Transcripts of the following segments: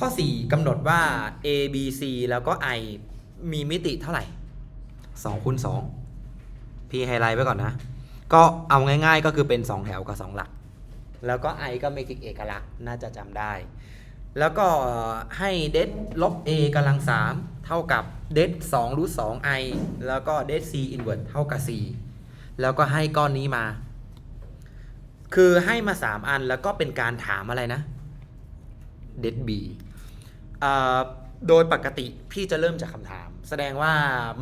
ข้อ 4กำหนดว่า a b c แล้วก็ i มีมิติเท่าไหร่2คูณ2พี่ไฮไลท์ไว้ก่อนนะ ก็เอาง่ายๆก็คือเป็น 2 แถวกับ 2 หลัก แล้วก็ i ก็เมตริกเอกลักษณ์น่าจะจำได้ แล้วก็ให้เดดลบ a กำลัง 3 เท่ากับเดด2รูท2 i แล้วก็เดด c อินเวอร์เท่ากับ 4 แล้วก็ให้ก้อนนี้มา คือให้มา 3 อันแล้วก็เป็นการถามอะไรนะเดด b โดยปกติพี่จะเริ่มจากคำถาม แสดงว่า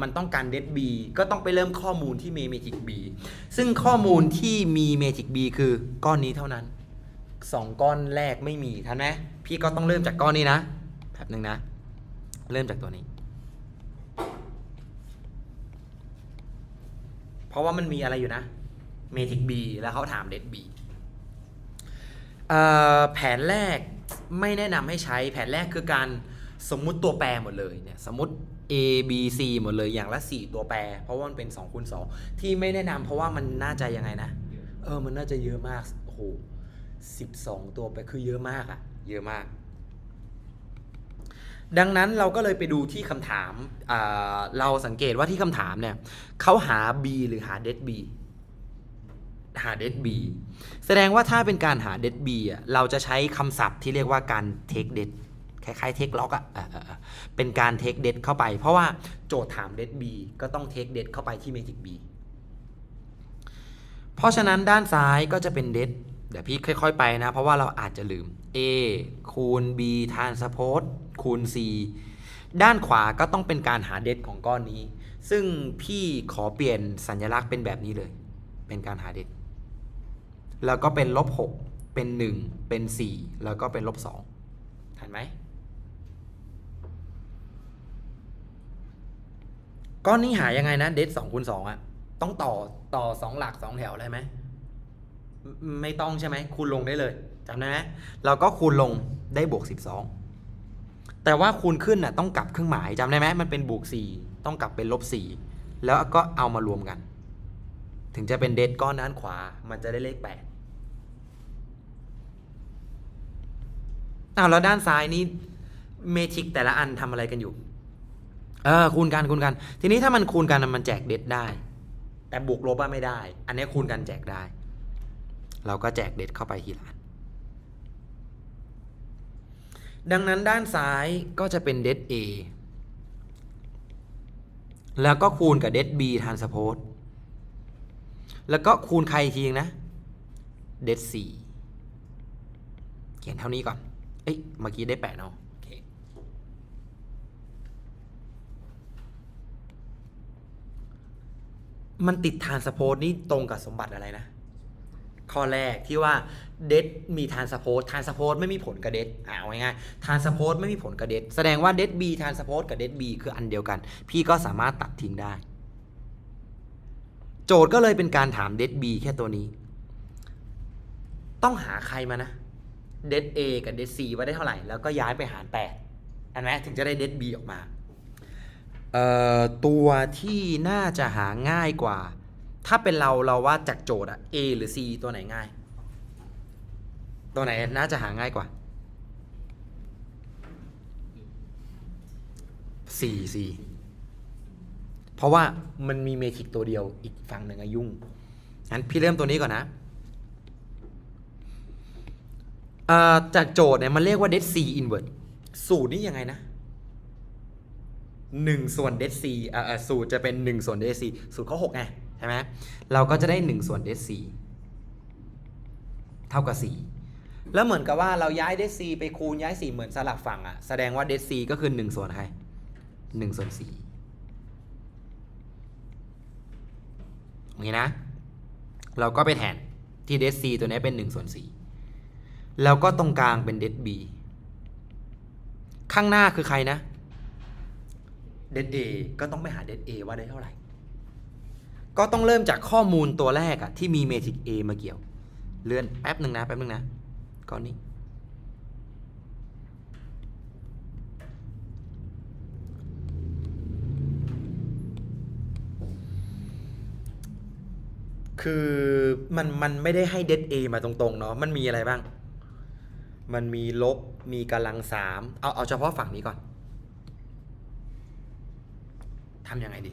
มันต้องการเดด b ก็ต้องไปเริ่มข้อมูลที่มีเมจิก b ซึ่งข้อมูลที่มีเมจิก b คือก้อนนี้เท่านั้นสองก้อนแรกไม่มีทันไหมพี่ก็ต้องเริ่มจากก้อนนี้นะแบบหนึ่งนะ เริ่มจากตัวนี้ เพราะว่ามันมีอะไรอยู่นะเมจิก B แล้วเขาถามเดด B แผนแรก ไม่แนะนำให้ใช้แผนแรกคือการสมมุติตัวแปรหมดเลยเนี่ยสมมติ A B C หมดเลยอย่างละ 4 ตัวแปร เพราะว่ามันเป็น2คูณ2ที่ไม่แนะนำเพราะว่ามันน่าจะยังไงนะ เออมันน่าจะเยอะมากโอ้โห12 ตัวแปรคือเยอะมากอะเยอะมาก ดังนั้นเราก็เลยไปดูที่คำถามอ่าเราสังเกตว่าที่คำถามเนี่ยเขาหา B หรือหา dead B หา dead B แสดงว่าถ้าเป็นการหา dead B อะเราจะใช้คำศัพท์ที่เรียกว่าการ take dead คล้ายๆ take lock อะอ่าอ่าอ่าเป็นการ take dead เข้าไป เพราะว่าโจทย์ถาม dead B ก็ต้อง take dead เข้าไปที่ magic B เพราะฉะนั้นด้านซ้ายก็จะเป็น dead เดี๋ยวพี่ค่อย ๆ ไปนะ เพราะว่าเราอาจจะลืม A คูณ B transpose คูณ C ด้านขวาก็ต้องเป็นการหา dead ของก้อนนี้ ซึ่งพี่ขอเปลี่ยนสัญลักษณ์เป็นแบบนี้เลย เป็นการหา dead แล้วก็เป็นลบ6เป็น 1 เป็น 4 แล้วก็เป็นลบ2ทันไหมก้อนนี้หายังไงนะเดทสองคูณสองอะต้องต่อต่อสองหลักสองแถวเลยไหมไม่ต้องใช่ไหมคูณลงได้เลยจำได้ไหมเราก็คูณลงได้บวกสิบสองแต่ว่าคูณขึ้นน่ะต้องกลับเครื่องหมายจำได้ไหมมันเป็นบวกสี่ต้องกลับเป็นลบสี่แล้วก็เอามารวมกัน ถึงจะเป็นเดทก้อนด้านขวา มันจะได้เลขแปดอ้าวแล้วด้านซ้ายนี่เมทิกแต่ละอันทำอะไรกันอยู่ เออคูณกันคูณกัน ทีนี้ถ้ามันคูณกันมันแจกเดดได้ แต่บวกลบไม่ได้ อันนี้คูณกันแจกได้ เราก็แจกเดดเข้าไปทีละอันดังนั้นด้านซ้ายก็จะเป็นเดด A แล้วก็คูณกับเดด B ทานสโพส แล้วก็คูณใครอีกทีนึงนะ เด็ด C เขียนเท่านี้ก่อน เอ้ย เมื่อกี้ได้แปดเนาะโอเคมันติดทานสโพสนี่ตรงกับสมบัติอะไรนะ ข้อแรกที่ว่าเดดมีทานสโพสทานสโพสไม่มีผลกับเดดอ่าเอาง่ายๆทานสโพสไม่มีผลกับเดดแสดงว่าเดดบีทานสโพสกับเดดบีคืออันเดียวกัน พี่ก็สามารถตัดทิ้งได้ โจทย์ก็เลยเป็นการถามเดดบีแค่ตัวนี้ ต้องหาใครมานะเดดเอกับเดดซีว่าได้เท่าไหร่ แล้วก็ย้ายไปหารแปดอันไหมถึงจะได้เดดบีออกมาเอ่อตัวที่น่าจะหาง่ายกว่า ถ้าเป็นเราเราว่าจากโจทย์อะ A หรือ C ตัวไหนง่าย ตัวไหนน่าจะหาง่ายกว่า C C เพราะว่ามันมีเมทริกตัวเดียวอีกฝั่งหนึ่งอายุ่งงั้นพี่เริ่มตัวนี้ก่อนนะจากโจทย์เนี่ยมันเรียกว่า dead c inward สูตรนี่ยังไงนะหนึ่งส่วน dead c อ่าสูตรจะเป็นหนึ่งส่วน dead c สูตรเขาหกไงใช่ไหมเราก็จะได้หนึ่งส่วน dead c เท่ากับสี่แล้วเหมือนกับว่าเราย้าย dead c ไปคูณย้ายสี่เหมือนสลับฝั่งอะแสดงว่า dead c ก็คือหนึ่งส่วนใครหนึ่งส่วนสี่ นี้นะ เราก็ไปแทนที่เดซซีตัวนี้เป็นหนึ่งส่วนสี่แล้วก็ตรงกลางเป็นเดซบีข้างหน้าคือใครนะเด d เอก็ต้องไปหาเด d เอว่าได้เท่าไหร่ ก็ต้องเริ่มจากข้อมูลตัวแรกอะที่มีเมทริก A มาเกี่ยว เลื่อนแป๊บหนึ่งนะแป๊บหนึ่งนะก้อนนี้ คือมันมันไม่ได้ให้เด d เอมาตรงๆเนาะมันมีอะไรบ้าง มันมีลบมีกำลังสามเอาเอาเฉพาะฝั่งนี้ก่อนทำยังไงดี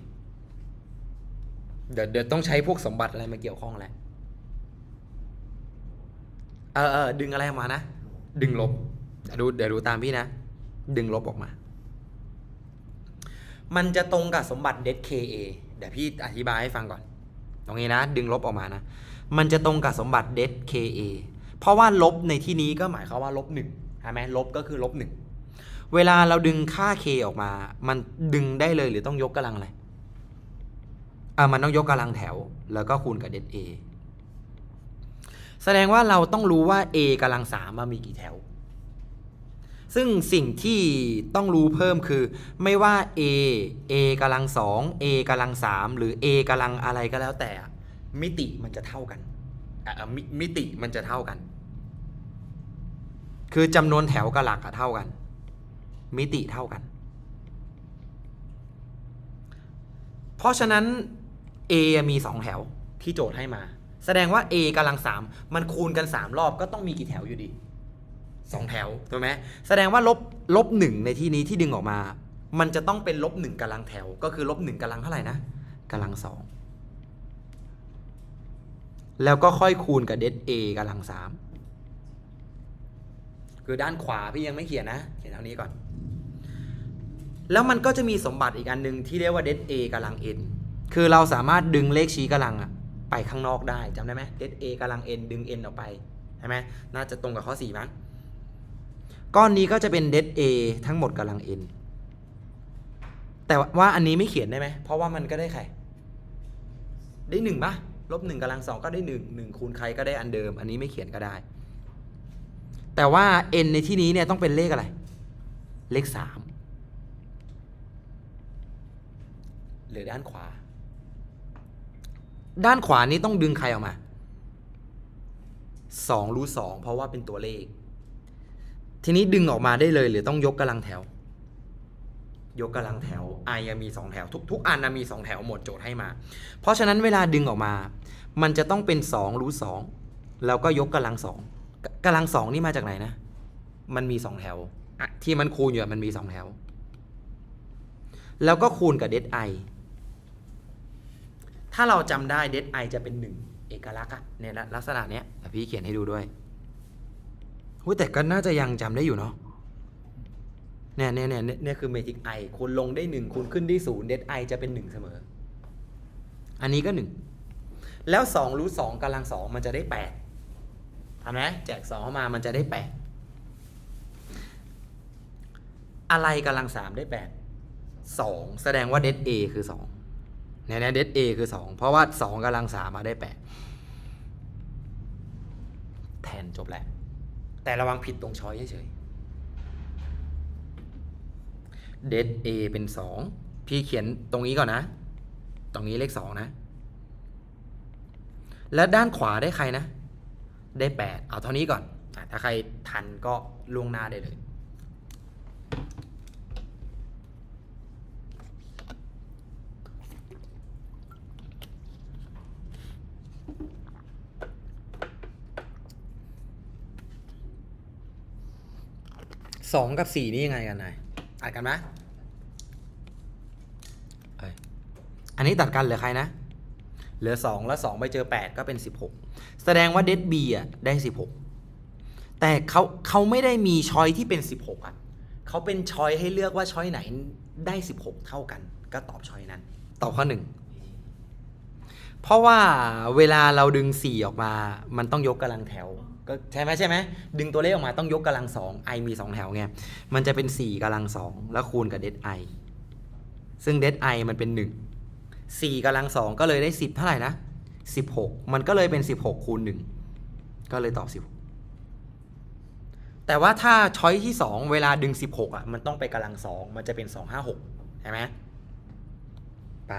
เดี๋ยวเดี๋ยวต้องใช้พวกสมบัติอะไรมาเกี่ยวข้องแหละเออเออดึงอะไรออกมานะ ดึงลบเดี๋ยวดูเดี๋ยวดูตามพี่นะ ดึงลบออกมา มันจะตรงกับสมบัติ det ka เดี๋ยวพี่อธิบายให้ฟังก่อน ตรงนี้นะ ดึงลบออกมานะ มันจะตรงกับสมบัติ det ka เพราะว่าลบในที่นี้ก็หมายความว่าลบหนึ่งใช่ไหมลบก็คือลบหนึ่งเวลาเราดึงค่า k ออกมา มันดึงได้เลยหรือต้องยกกำลังอะไรอ่ามันต้องยกกำลังแถว แล้วก็คูณกับ det a แสดงว่าเราต้องรู้ว่า a กำลังสามมามีกี่แถว ซึ่งสิ่งที่ต้องรู้เพิ่มคือ ไม่ว่า a a กำลังสอง a กำลังสามหรือ a กำลังอะไรก็แล้วแต่ มิติมันจะเท่ากันอะมิมิติมันจะเท่ากัน คือจำนวนแถวกับหลักเท่ากัน มิติเท่ากัน เพราะฉะนั้น a มีสองแถวที่โจทย์ให้มา แสดงว่า a กำลังสามมันคูณกันสามรอบก็ต้องมีกี่แถวอยู่ดี สองแถวถูกไหมแสดงว่าลบลบหนึ่งในที่นี้ที่ดึงออกมา มันจะต้องเป็นลบหนึ่งกำลังแถว ก็คือลบหนึ่งกำลังเท่าไหร่นะกำลังสองแล้วก็ค่อยคูณกับเด a กำลังสามคือด้านขวาพี่ยังไม่เขียนนะ เขียนเท่านี้ก่อน แล้วมันก็จะมีสมบัติอีกอันหนึ่งที่เรียกว่าเด a กำลัง n คือเราสามารถดึงเลขชี้กำลังอะไปข้างนอกได้จำได้ไหมเด a กำลัง n ดึง n ออกไปใช่ไหมน่าจะตรงกับข้อ4มั้ง ก้อนนี้ก็จะเป็นเด a ทั้งหมดกำลัง n แต่ว่าอันนี้ไม่เขียนได้ไหม เพราะว่ามันก็ได้ใคร ได้หนึ่งปะลบหนึ่งกำลังสองก็ได้หนึ่งหนึ่งคูณใครก็ได้อันเดิม อันนี้ไม่เขียนก็ได้ แต่ว่า n ในที่นี้เนี่ยต้องเป็นเลขอะไร เลขสามหรือด้านขวา ด้านขวานี้ต้องดึงใครออกมาสองรูทสองเพราะว่าเป็นตัวเลข ทีนี้ดึงออกมาได้เลย หรือต้องยกกำลังแถว ยกกำลังแถว i ยังมี 2 แถว ทุกทุกอันนะมี 2 แถวหมดโจทย์ให้มา เพราะฉะนั้นเวลาดึงออกมา มันจะต้องเป็น2รูทสองแล้วก็ยกกำลังสองกำลังสองนี่มาจากไหนนะ มันมี2แถวที่มันคูณอยู่มันมี2แถว แล้วก็คูณกับเด i ถ้าเราจำได้เด i จะเป็น 1 เอกลักษณ์อะในลักษณะเนี้ยพี่เขียนให้ดูด้วย หุ้ยแต่ก็น่าจะยังจำได้อยู่เนาะเนี่ยเนี่ยเนี่ยเนี่ยคือเมทิกไอคูณลงได้หนึ่งคูณขึ้นได้ศูนย์เดไอจะเป็นหนึ่งเสมอ อันนี้ก็หนึ่งแล้วสองรูทสองกำลังสองมันจะได้แปดทำไหมแจกสองเข้ามามันจะได้แปดอะไรกำลังสามได้แปดสองแสดงว่าเดเอคือสองเนี่ยเนี่ยเดเอคือสองเพราะว่าสองกำลังสามมาได้แปดแทนจบแล้ว แต่ระวังผิดตรงช้อยเฉยๆ det a เป็น 2 พี่เขียนตรงนี้ก่อนนะ ตรงนี้เลข 2 นะ และด้านขวาได้ใครนะ ได้ 8 เอาเท่านี้ก่อน ถ้าใครทันก็ล่วงหน้าได้เลย สองกับสี่นี่ยังไงกันนายตัดกันไหมเอ้ยอันนี้ตัดกันเหลือใครนะ เหลือสองแล้วสองไปเจอแปดก็เป็นสิบหกแสดงว่าเดดบีอะได้สิบหกแต่เขาเขาไม่ได้มีช้อยที่เป็นสิบหกอะเขาเป็นช้อยให้เลือกว่าช้อยไหนได้สิบหกเท่ากัน ก็ตอบช้อยนั้น ตอบข้อหนึ่งเพราะว่าเวลาเราดึง4ออกมา มันต้องยกกำลังแถว ก็ใช่ไหมใช่ไหมดึงตัวเลขออกมาต้องยกกำลังสอง i มี 2 แถวไง มันจะเป็น 4กำลังสองแล้วคูณกับ det i ซึ่ง det i มันเป็น 1 4กำลังสองก็เลยได้ 10 เท่าไหร่นะ 16 มันก็เลยเป็น 16 คูณ 1 ก็เลยตอบ 16 แต่ว่าถ้าช้อยที่ 2 เวลาดึง 16อะมันต้องไปกำลังสองมันจะเป็น 256ใช่ไหมไป